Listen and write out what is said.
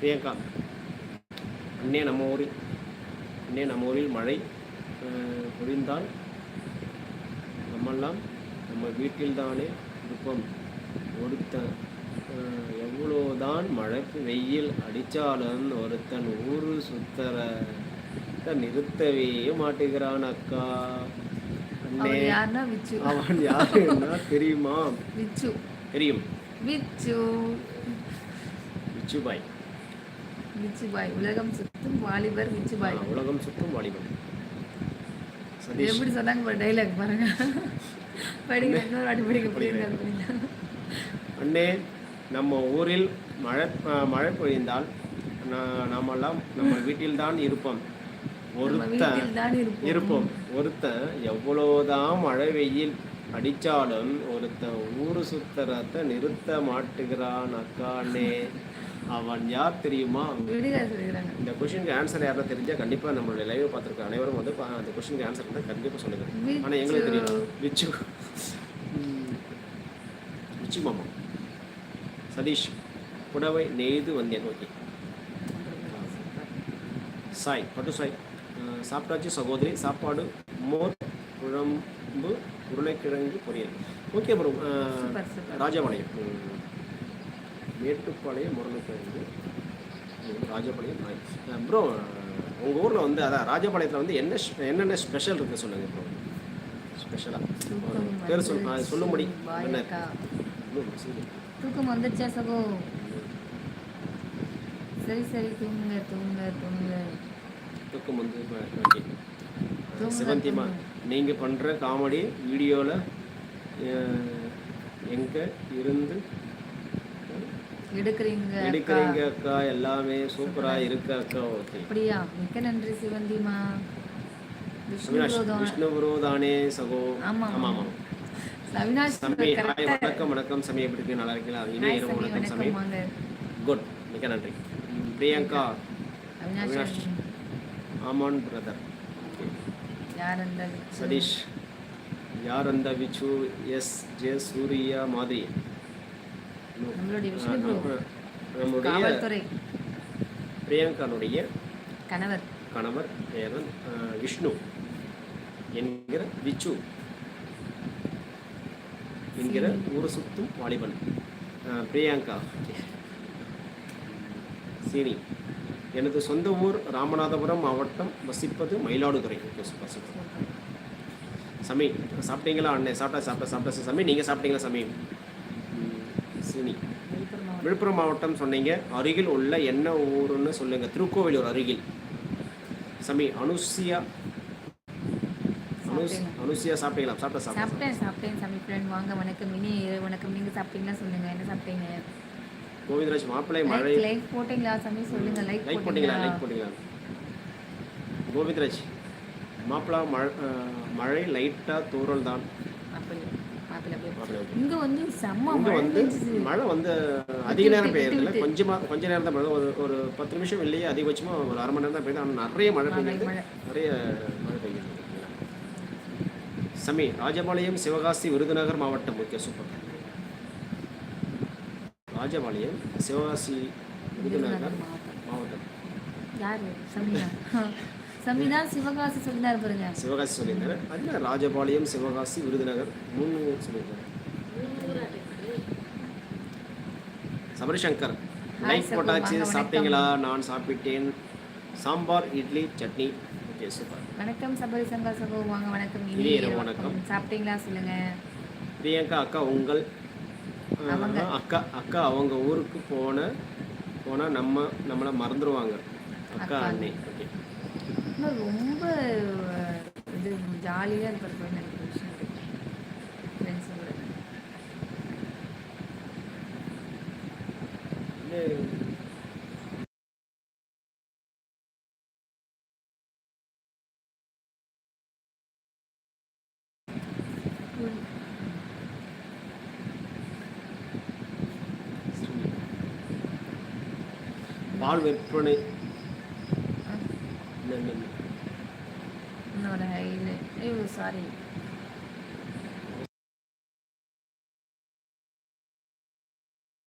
பிரியங்கா அண்ணே நம்ம ஊரில் அண்ணே நம்ம ஊரில் மழை பொழிந்தால் நம்மெல்லாம் நம்ம வீட்டில்தானே இருப்போம். ஒருத்தன் எவ்வளோதான் மழை வெயில் அடித்தாலும் ஒருத்தன் ஊரு சுத்தர நிறுத்தவே மாட்டேங்கிறான் அக்கா. அவன் யாருன்னா தெரியுமா? தெரியும். விச்சு. விச்சுபாய் விச்சு பாய் உலகம் சுத்தும் வாலிபர் விச்சு பாய் ஆ, உலகம் வாலிபன் சதீஷ். எப்படி சொன்னாங்க பாரு டைலாக் பாருங்க. படிங்க இன்னொரு வாட்டி படிங்க புரியுங்க அண்ணே நம்ம ஊரில் மழை மழை பொழிந்தால் நாமெல்லாம் நம்ம வீட்டில்தான் இருப்போம். ஒருத்தன் வீட்டில் தான் இருப்போம். இருப்போம். ஒருத்தன் எவ்வளோதான் மழை வெயில் அடித்தாலும் ஒருத்தன் ஊரு சுத்தரத்தை நிறுத்த மாட்டுகிறான் அக்கா அண்ணே அவன் யார் தெரியுமா? இந்த கொஷினுக்கு ஆன்சர் யாரும் தெரிஞ்சால் கண்டிப்பாக நம்மளுடைய லைவ் பார்த்துருக்க அனைவரும் வந்து அந்த கொஷினுக்கு ஆன்சர் இருந்தால் கண்டிப்பாக சொல்லுங்கள் ஆனால் எங்களுக்கு தெரியும் விச்சு. விச்சு மாமா. சதீஷ் புடவை நெய்து வந்தேன். ஓகே. சாய் பட்டு சாய். சாப்பிட்டாச்சு சகோதரி. சாப்பாடு மோர் குழம்பு உருளைக்கிழங்கு பொரியல். Okay bro. Super super. Rajapalayam. ம். மேட்டுப்பாளையம் உருளைக்கிழங்கு ம், ராஜபாளையம் ப்ரோ உங்கள் ஊரில் வந்து அதான் ராஜபாளையத்தில் வந்து என்ன என்னென்ன ஸ்பெஷல் இருக்குது சொல்லுங்கள் ப்ரோ ஸ்பெஷலாக பேர் சொல் சொல்லும்படி. என்ன. தூக்கம் வந்துச்சா சகோ? சரி சரி தூங்குங்க தூங்குங்க தூங்குங்க. தூக்கம் வந்து ஓகே சிவந்திமா நீங்கள் பண்ணுற காமெடி வீடியோவில் எங்கே இருந்து எடுக்கிறீங்க. எடுக்கிறீங்க அக்கா எல்லாமே சூப்பராக இருக்கு அக்கா ஓகே. அப்படியா? மிக்க நன்றி சிவந்திமா. விஷ்ணு குரு தானே. சகோ. ஆமா, ஆமா. ஆமாம். அவினாஷ் சமி ஹாய் கரெக்டா வணக்கம் வணக்கம். சமி எப்படி இருக்கு? நல்லா இருக்கீங்களா? இனிய ஹாய் இரவு சமி வணக்கம் சமி. வணக்கம் வாங்க குட் மிக்க நன்றி. பிரியங்கா அவினாஷ் அவினாஷ். ஆமான் பிரதர் யார் அந்த சதீஷ். யார் அந்த விச்சு? எஸ். ஜே சூர்யா மாதிரி. நம்மளுடைய விஷ்ணு நம்முடைய காவல்துறை. பிரியங்கானுடைய கணவர். கணவர் பெயர் ஆ, விஷ்ணு என்கிற விச்சு என்கிற ஊரு சுத்தும் வாலிபன். பிரியங்கா. சீனி. எனது சொந்த ஊர் ராமநாதபுரம் மாவட்டம் வசிப்பது மயிலாடுதுறை. சமி சாப்பிட்டீங்களா? அண்ணே சாப்பிட்டா சாப்பிட்டா சாப்பிட்டா சமி. நீங்கள் சாப்பிட்டீங்களா சமி? ம், சீனி விழுப்புரம் மாவட்டம். சொன்னீங்க. அருகில் உள்ள என்ன ஊருன்னு சொல்லுங்க. திருக்கோவிலூர் அருகில். சமி அனுசியா. அனுசியா சாப்பிட்டீங்களா? சாப்பிட்டா சாப்பிட்டா சாப்பிட்டேன். சாப்பிட்டேன் சமி. ஃப்ரெண்ட் வாங்க வணக்கம். இனி வணக்கம். நீங்க சாப்பிட்டீங்களா சொல்லுங்க. என்ன சாப்பிட்டீங்க? கோவிந்தராஜ் மாப்பிள்ளை மழை. லைக் போட்டீங்களா சமி? சொல்லுங்க. லைக் லைக் போட்டீங்களா? லைக் போட்டீங்களா? கோவிந்தராஜ் மாப்பிள்ளை மழை மழை லைட்டாக தூறல் தான் இங்க வந்து செம்ம மழை வந்து மழை வந்து அதிக நேரம் பெய்யறதில்ல. விட்டு. கொஞ்சமா கொஞ்ச நேரம் தான் பெய்யுது. ஒரு ஒரு பத்து நிமிஷம் இல்லையே அதிகபட்சமா ஒரு அரை மணி நேரம் தான் பெய்யுது. ஆனால் நிறைய மழை மழை, பெய்யுது. மழை. நிறைய மழை பெய்யுது. சமி ராஜபாளையம் சிவகாசி விருதுநகர் மாவட்டம். Okay super. ராஜபாளையம் சிவகாசி விருதுநகர் மாவட்டம். யாரு? சமிதா சிவகாசி சொல்லினாரு பாருங்க. சிவகாசி சொல்லியிருந்தாரு. அதில் ராஜபாளையம் சிவகாசி விருதுநகர் மூணு சொல்லியிருந்தாரு சபரிசங்கர் சகோ, போட்டாச்சு. சாப்பிட்டீங்களா? நான் சாப்பிட்டேன். சாம்பார் இட்லி சட்னி. Okay super. வணக்கம் சபரி சங்கா சகோ வாங்க வணக்கம். இனி இனிய வணக்கம். சாப்பிட்டீங்களா? சொல்லுங்க. பிரியங்கா அக்கா உங்கள். அக்கா அக்கா அவங்க ஊருக்கு போன போனால் நம்ம நம்மளை மறந்துடுவாங்க அக்கா அக்கா. அண்ணே. ஓகே. இன்னும் ரொம்ப இது ஜாலியாக இருப்பார் நினைக்கிற விஷயம் ஃப்ரெண்ட்ஸோட பால் விற்பனை ਨਹੀਂ ਨਹੀਂ। ਨਾ ਹੈ ਹੀ ਨਹੀਂ। ਇਹ ਸਾਰੇ